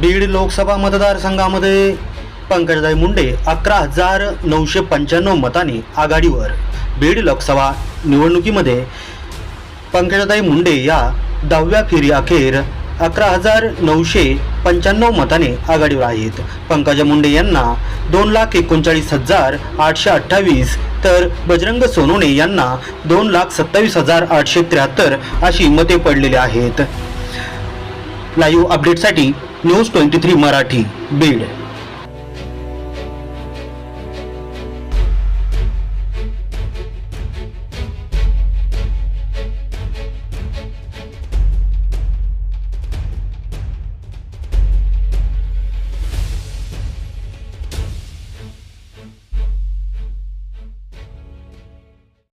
बीड लोकसभा मतदारसंघामध्ये पंकजदाई मुंडे अकरा हजार नऊशे पंच्याण्णव मताने आघाडीवर. बीड लोकसभा निवडणुकीमध्ये पंकजदाई मुंडे या दहाव्या फेरी अखेर अकरा हजार नऊशे पंच्याण्णव मताने आघाडीवर आहेत. पंकजा मुंडे यांना दोन लाख एकोणचाळीस हजार आठशे अठ्ठावीस तर बजरंग सोनोने यांना दोन लाख सत्तावीस हजार आठशे त्र्याहत्तर अशी मते पडलेली आहेत. लाईव्ह अपडेटसाठी news twenty three Marathi Beed.